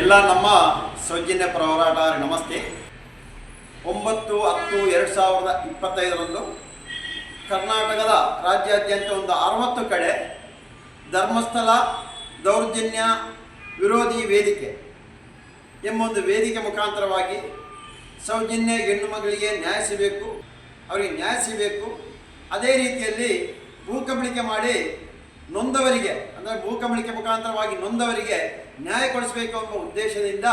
ಎಲ್ಲ ನಮ್ಮ ಸೌಜನ್ಯ ಪ್ರವರಾಟಾರಿ ನಮಸ್ತೆ. ಒಂಬತ್ತು ಹತ್ತು ಎರಡು ಸಾವಿರದ ಇಪ್ಪತ್ತೈದರಂದು ಕರ್ನಾಟಕದ ರಾಜ್ಯಾದ್ಯಂತ ಒಂದು ಅರವತ್ತು ಕಡೆ ಧರ್ಮಸ್ಥಳ ದೌರ್ಜನ್ಯ ವಿರೋಧಿ ವೇದಿಕೆ ಎಂಬ ಒಂದು ವೇದಿಕೆ ಮುಖಾಂತರವಾಗಿ ಸೌಜನ್ಯ ಹೆಣ್ಣು ಮಗಳಿಗೆ ನ್ಯಾಯ ಸಿಗಬೇಕು, ಅವರಿಗೆ ನ್ಯಾಯ ಸಿಗಬೇಕು. ಅದೇ ರೀತಿಯಲ್ಲಿ ಭೂಕಬಳಿಕೆ ಮಾಡಿ ನೊಂದವರಿಗೆ, ಅಂದರೆ ಭೂಕಬಳಿಕೆ ಮುಖಾಂತರವಾಗಿ ನೊಂದವರಿಗೆ ನ್ಯಾಯ ಕೊಡಿಸಬೇಕು ಎಂಬ ಉದ್ದೇಶದಿಂದ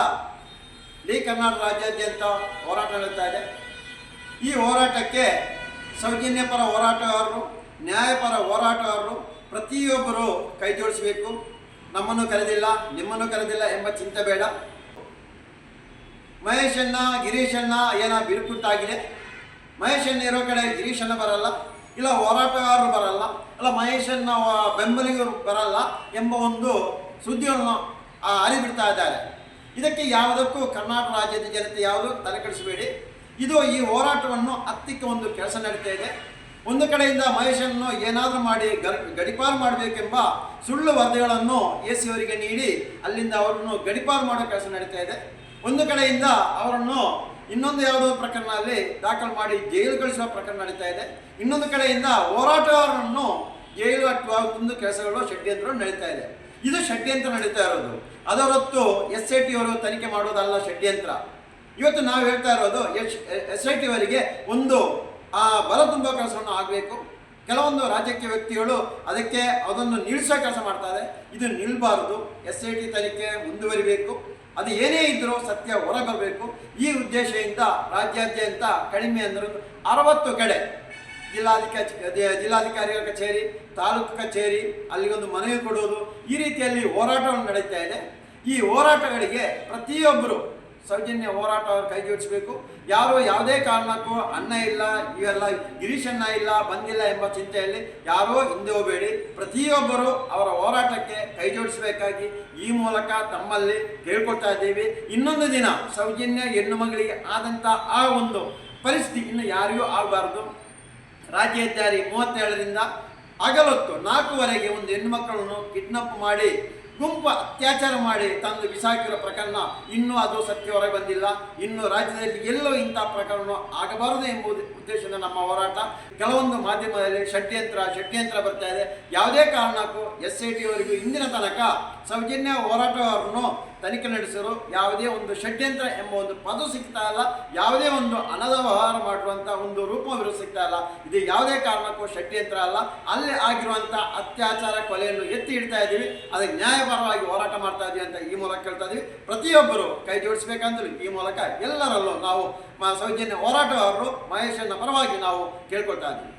ಇಡೀ ಕರ್ನಾಟಕ ರಾಜ್ಯಾದ್ಯಂತ ಹೋರಾಟ ನಡೀತಾ ಇದೆ. ಈ ಹೋರಾಟಕ್ಕೆ ಸೌಜನ್ಯ ಪರ ಹೋರಾಟಗಾರರು, ನ್ಯಾಯಪರ ಹೋರಾಟಗಾರರು ಪ್ರತಿಯೊಬ್ಬರು ಕೈ ಜೋಡಿಸಬೇಕು. ನಮ್ಮನ್ನು ಕರೆದಿಲ್ಲ, ನಿಮ್ಮನ್ನು ಕರೆದಿಲ್ಲ ಎಂಬ ಚಿಂತೆ ಬೇಡ. ಮಹೇಶಣ್ಣ ಗಿರೀಶಣ್ಣ ಏನ ಬಿರುಕುಟ್ಟಾಗಿದೆ ಮಹೇಶಣ್ಣ ಇರೋ ಕಡೆ ಗಿರೀಶಣ್ಣ ಬರಲ್ಲ, ಇಲ್ಲ ಹೋರಾಟಗಾರರು ಬರಲ್ಲ, ಇಲ್ಲ ಮಹೇಶಣ್ಣ ಬೆಂಬಲಿಗರು ಬರಲ್ಲ ಎಂಬ ಒಂದು ಸುದ್ದಿಯನ್ನು ಆ, ಹರಿಬಿಡ್ತಾ ಇದ್ದಾರೆ. ಇದಕ್ಕೆ ಯಾವುದಕ್ಕೂ ಕರ್ನಾಟಕ ರಾಜ್ಯದ ಜನತೆ ಯಾವುದು ತಲೆ ಕೆಡಿಸಬೇಡಿ. ಇದು ಈ ಹೋರಾಟವನ್ನು ಹತ್ತಿಕ್ಕೆ ಒಂದು ಕೆಲಸ ನಡೀತಾ ಇದೆ. ಒಂದು ಕಡೆಯಿಂದ ಮಹೇಶನ್ನು ಏನಾದರೂ ಮಾಡಿ ಗರ್ ಗಡಿಪಾರು ಮಾಡಬೇಕೆಂಬ ಸುಳ್ಳು ವರದಿಗಳನ್ನು ಎ ಸಿ ಅವರಿಗೆ ನೀಡಿ ಅಲ್ಲಿಂದ ಅವರನ್ನು ಗಡಿಪಾರು ಮಾಡೋ ಕೆಲಸ ನಡೀತಾ ಇದೆ. ಒಂದು ಕಡೆಯಿಂದ ಅವರನ್ನು ಇನ್ನೊಂದು ಯಾವುದೋ ಪ್ರಕರಣದಲ್ಲಿ ದಾಖಲು ಮಾಡಿ ಜೈಲು ಕಳಿಸುವ ಪ್ರಕರಣ ನಡೀತಾ ಇದೆ. ಇನ್ನೊಂದು ಕಡೆಯಿಂದ ಹೋರಾಟಗಾರರನ್ನು ಜೈಲು ಅಟ್ಟುವ ಒಂದು ಕೆಲಸಗಳು ಷಡ್ಯಂತ್ರ ನಡೀತಾ ಇದೆ. ಇದು ಷಡ್ಯಂತ್ರ ನಡೀತಾ ಇರೋದು. ಅದರ ಎಸ್ ಐ ಟಿ ಅವರು ತನಿಖೆ ಮಾಡೋದಲ್ಲ ಷಡ್ಯಂತ್ರ. ಇವತ್ತು ನಾವು ಹೇಳ್ತಾ ಇರೋದು ಎಸ್ ಐ ಟಿ ಅವರಿಗೆ ಒಂದು, ಆ, ಬಲ ತುಂಬ ಕೆಲಸವನ್ನು ಆಗಬೇಕು. ಕೆಲವೊಂದು ರಾಜಕೀಯ ವ್ಯಕ್ತಿಗಳು ಅದಕ್ಕೆ ಅದನ್ನು ನಿಲ್ಲಿಸೋ ಕೆಲಸ ಮಾಡ್ತಾರೆ. ಇದು ನಿಲ್ಬಾರ್ದು. ಎಸ್ ಐ ಟಿ ತನಿಖೆ ಮುಂದುವರಿಬೇಕು. ಅದು ಏನೇ ಇದ್ದರೂ ಸತ್ಯ ಹೊರಬರಬೇಕು. ಈ ಉದ್ದೇಶದಿಂದ ರಾಜ್ಯಾದ್ಯಂತ ಕಡಿಮೆ ಅಂದ್ರೆ ಅರವತ್ತು ಕಡೆ ಜಿಲ್ಲಾಧಿಕಾರಿ ಜಿಲ್ಲಾಧಿಕಾರಿಗಳ ಕಚೇರಿ, ತಾಲೂಕು ಕಚೇರಿ, ಅಲ್ಲಿಗೊಂದು ಮನವಿ ಕೊಡುವುದು ಈ ರೀತಿಯಲ್ಲಿ ಹೋರಾಟವನ್ನು ನಡೀತಾ ಇದೆ. ಈ ಹೋರಾಟಗಳಿಗೆ ಪ್ರತಿಯೊಬ್ಬರು ಸೌಜನ್ಯ ಹೋರಾಟ ಕೈಜೋಡಿಸಬೇಕು. ಯಾರು ಯಾವುದೇ ಕಾರಣಕ್ಕೂ ಅನ್ನ ಇಲ್ಲ, ಇವೆಲ್ಲ ಗಿರೀಶಣ್ಣ ಇಲ್ಲ, ಬಂದಿಲ್ಲ ಎಂಬ ಚಿಂತೆಯಲ್ಲಿ ಯಾರೋ ಹಿಂದೆ ಹೋಗಬೇಡಿ. ಪ್ರತಿಯೊಬ್ಬರು ಅವರ ಹೋರಾಟಕ್ಕೆ ಕೈ ಜೋಡಿಸಬೇಕಾಗಿ ಈ ಮೂಲಕ ತಮ್ಮಲ್ಲಿ ಕೇಳ್ಕೊಳ್ತಾ ಇದ್ದೀವಿ. ಇನ್ನೊಂದು ದಿನ ಸೌಜನ್ಯ ಹೆಣ್ಣು ಮಗಳಿಗೆ ಆದಂಥ ಆ ಒಂದು ಪರಿಸ್ಥಿತಿ ಇನ್ನು ಯಾರಿಗೂ ಆಗಬಾರ್ದು. ರಾಜ್ಯ ಹೆದ್ದಾರಿ ಮೂವತ್ತೇಳರಿಂದ ಹಗಲೊತ್ತು ನಾಲ್ಕುವರೆಗೆ ಒಂದು ಹೆಣ್ಣು ಮಕ್ಕಳನ್ನು ಕಿಡ್ನಪ್ ಮಾಡಿ ಗುಂಪು ಅತ್ಯಾಚಾರ ಮಾಡಿ ತಂದು ಬಿಸಾಕಿರೋ ಪ್ರಕರಣ ಇನ್ನೂ ಅದು ಸತ್ಯ ಹೊರಗೆ ಬಂದಿಲ್ಲ. ಇನ್ನು ರಾಜ್ಯದಲ್ಲಿ ಎಲ್ಲೋ ಇಂಥ ಪ್ರಕರಣ ಆಗಬಾರದು ಎಂಬುದು ಉದ್ದೇಶದ ನಮ್ಮ ಹೋರಾಟ. ಕೆಲವೊಂದು ಮಾಧ್ಯಮದಲ್ಲಿ ಷಡ್ಯಂತ್ರ ಷಡ್ಯಂತ್ರ ಬರ್ತಾ ಇದೆ. ಯಾವುದೇ ಕಾರಣಕ್ಕೂ ಎಸ್ ಐ ಟಿ ಅವರಿಗೂ ಇಂದಿನ ತನಕ ಸೌಜನ್ಯ ಹೋರಾಟಗಾರರನ್ನು ತನಿಖೆ ನಡೆಸಲು ಯಾವುದೇ ಒಂದು ಷಡ್ಯಂತ್ರ ಎಂಬ ಒಂದು ಪದ ಸಿಗ್ತಾ ಇಲ್ಲ. ಯಾವುದೇ ಒಂದು ಹಣದ ವ್ಯವಹಾರ ಮಾಡುವಂಥ ಒಂದು ರೂಪವಿರು ಸಿಗ್ತಾ ಇಲ್ಲ. ಇದು ಯಾವುದೇ ಕಾರಣಕ್ಕೂ ಷಡ್ಯಂತ್ರ ಅಲ್ಲ. ಅಲ್ಲಿ ಆಗಿರುವಂಥ ಅತ್ಯಾಚಾರ ಕೊಲೆಯನ್ನು ಎತ್ತಿ ಇಡ್ತಾ ಇದ್ದೀವಿ. ಅದಕ್ಕೆ ನ್ಯಾಯಪರವಾಗಿ ಹೋರಾಟ ಮಾಡ್ತಾ ಇದೆಯಾ ಅಂತ ಈ ಮೂಲಕ ಕೇಳ್ತಾ ಇದ್ದೀವಿ ಪ್ರತಿಯೊಬ್ಬರು ಕೈ ಜೋಡಿಸ್ಬೇಕಂದ್ರೆ ಈ ಮೂಲಕ ಎಲ್ಲರಲ್ಲೂ ನಾವು ಸೌಜನ್ಯ ಹೋರಾಟಗಾರರು ಮಹೇಶನ ಪರವಾಗಿ ನಾವು ಕೇಳ್ಕೊಳ್ತಾ ಇದ್ದೀವಿ